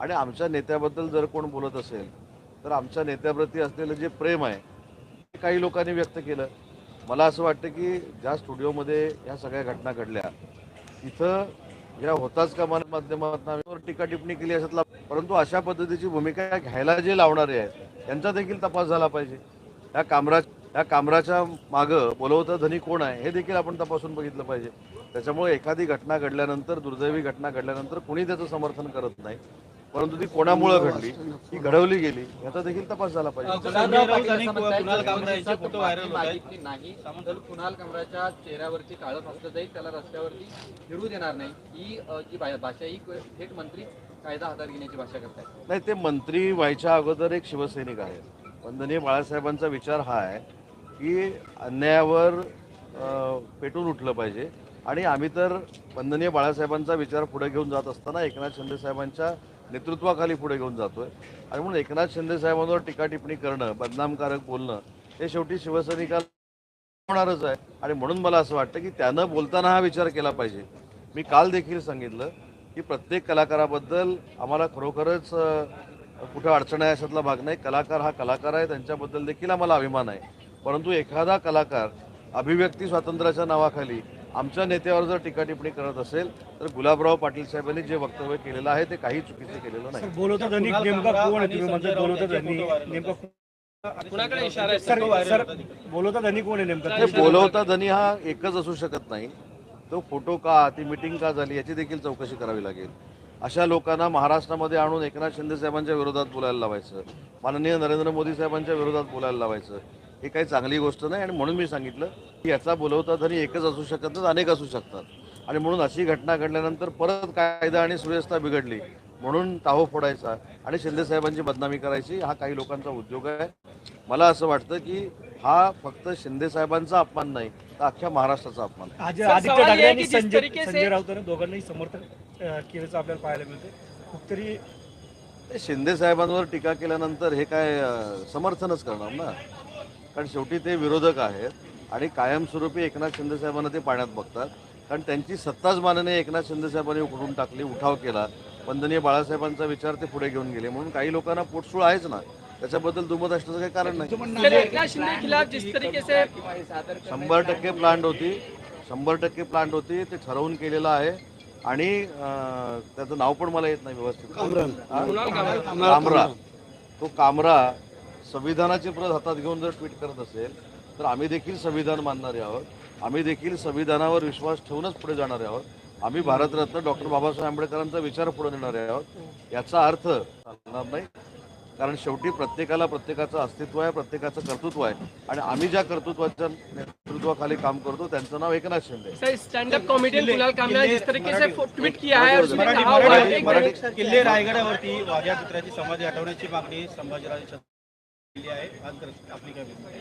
आणि आमच्या नेत्याबद्दल जर कोण बोलत असेल तर आमच्या नेत्याप्रती असलेलं जे प्रेम आहे ते काही लोकांनी व्यक्त केलं. मला असं वाटतं की ज्या स्टुडिओमध्ये ह्या सगळ्या घटना घडल्या तिथं या होताच का माध्यमातून टीकाटिप्पणी टीका टिप्पणी केली अशातला परंतु अशा पद्धतीची भूमिका घ्यायला जे लावणारे आहेत त्यांचा देखील तपास झाला पाहिजे. या कामरा या कामराच्या मागं बोलवतं धनी कोण आहे हे देखील आपण तपासून बघितलं पाहिजे. त्याच्यामुळे एखादी घटना घडल्यानंतर दुर्दैवी घटना घडल्यानंतर कुणी त्याचं समर्थन करत नाही. परंतु ती कोणामुळं घडली? ती घडवली गेली? याचा देखील तपास झाला पाहिजे. नाही कुणाल कामराच्या चेहऱ्यावरती काळं फासलं जाईल त्याला रस्त्यावरती फिरू देणार नाही. ही जी भाषा ही थेट मंत्री कायदा हातात घेण्याची भाषा करतायत. नाही ते मंत्री व्हायच्या अगोदर एक शिवसैनिक आहे वंदनीय बाळासाहेबांचा विचार हा आहे की अन्यायावर पेटून उठलं पाहिजे. आणि आम्ही तर वंदनीय बाळासाहेबांचा विचार पुढे घेऊन जात असताना एकनाथ शिंदे साहेबांच्या नेतृत्वाखाली पुढे घेऊन जातोय. आणि म्हणून एकनाथ शिंदे साहेबांवर टीका टिप्पणी करणं बदनामकारक बोलणं हे शेवटी शिवसैनिकाला होणारच आहे. आणि म्हणून मला असं वाटतं की त्यानं बोलताना हा विचार केला पाहिजे. मी काल देखील सांगितलं की प्रत्येक कलाकाराबद्दल आम्हाला खरोखरच कुठं अडचण आहे अशातला भाग नाही. कलाकार हा कलाकार आहे त्यांच्याबद्दल देखील आम्हाला अभिमान आहे. परंतु एखादा कलाकार अभिव्यक्ती स्वातंत्र्याच्या नावाखाली आमच्या नेत्यावर जर टीका टिप्पणी करत असेल तर गुलाबराव पाटील साहेबांनी जे वक्तव्य केलेलं आहे ते काही चुकीचं केलेलं नाही. बोलवता धनी कोण आहे नेमका बोलवता धनी हा एकच असू शकत नाही. तो फोटो का ती मिटिंग का झाली याची देखील चौकशी करावी लागेल. अशा लोकांना महाराष्ट्रामध्ये आणून एकनाथ शिंदे साहेबांच्या विरोधात बोलायला लावायचं. माननीय नरेंद्र मोदी साहेबांच्या विरोधात बोलायला लावायचं. ही काही चांगली गोष्ट नाही आणि म्हणून मी सांगितलं की याचा बोलवता धनी एकच असू शकत नाही अनेक असू शकतात. आणि म्हणून अशी घटना घडल्यानंतर परत कायदा आणि सुव्यवस्था बिघडली. म्हणून ताहो फोडायचा आणि शिंदे साहेबांची बदनामी करायची हा काही लोकांचा उद्योग आहे. मला असं वाटतं की हा फक्त शिंदे साहेबांचा अपमान नाही तर अख्ख्या महाराष्ट्राचा अपमान आहे. है संजय राऊतांनी दोघांनाही समर्थन केल्याचं आपल्याला पाहायला मिळतं खूप तरी ते शिंदे साहेबांवर टीका केल्यानंतर हे काय समर्थनच करणार ना? कारण शेवटी ते विरोधक आहेत आणि कायमस्वरूपी एकनाथ शिंदे साहेबांना ते पाण्यात बघतात. कारण त्यांची सत्ताच माननीय एकनाथ शिंदे साहेबांनी उकडून टाकली उठाव केला. वंदनीय बाळासाहेबांचा विचार ते पुढे घेऊन गेले. म्हणून काही लोकांना पोटसूळ आहेच ना. त्याच्याबद्दल दुमत असण्याचं काही कारण नाही. सर एकनाथ शिंदे के खिलाफ जिस तरीके से किंवा सादर करण्याची शंभर टक्के प्लांट होती. शंभर टक्के प्लांट होती. ते ठरवून केलेलं आहे. आणि त्याचं नाव पण मला येत नाही व्यवस्थित? कामरा. तो कामरा संविधानाची प्रत हातात घेऊन जर ट्विट करत असेल तर आम्ही देखील संविधान मानणारे आहोत. आम्ही देखील संविधानावर विश्वास ठेवूनच पुढे जाणारे आहोत. आम्ही भारतरत्न डॉक्टर बाबासाहेब आंबेडकरांचा विचार पुढे नेणारे आहोत. याचा अर्थ चालणार नाही. कारण शेवटी प्रत्येकाला प्रत्येकाचं अस्तित्व आहे प्रत्येकाचं कर्तृत्व आहे. आणि आम्ही ज्या कर्तृत्वाच्या नेतृत्वाखाली काम करतो त्यांचं नाव एकनाथ शिंदे. आहे. Sir stand up comedian Kunal Kamra ने जिस तरीके से मराठी- ट्वीट किया है कहा हुआ है किल्ले रायगडावरती वाघ्या चित्राची समाधी हटवण्याची मागणी संभाजीराजे केली आहे आज आपली काय आहे?